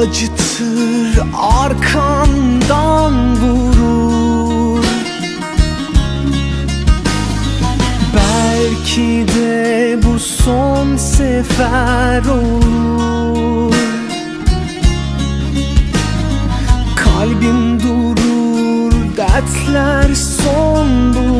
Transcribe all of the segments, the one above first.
acıtır arkandan vurur. Belki de bu son sefer olur. Kalbim durur, dertler son bulur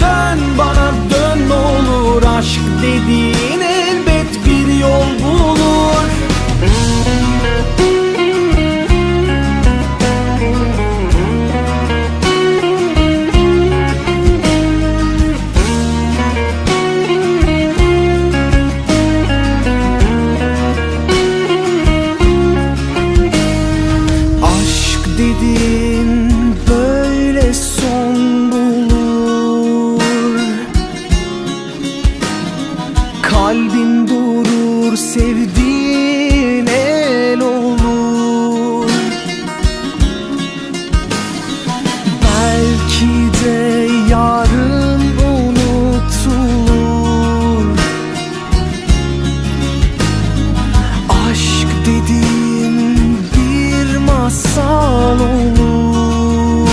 dön bana dön olur Aşk dediğin Kalbin durur sevdiğin el olur. Belki de yarın unutulur. Aşk dediğin bir masal olur.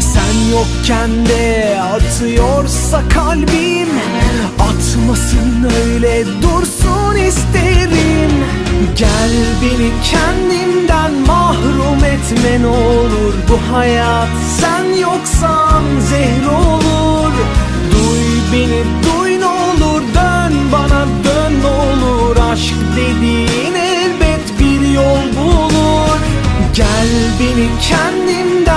Sen yokken de atıyorsa kalbim Atmasın öyle dursun isterim. Gel beni kendimden mahrum etme ne olur. Bu hayat sen yoksan zehir olur. Duy beni duy ne olur. Dön bana dön ne olur. Aşk dediğin elbet bir yol bulur. Gel beni kendimden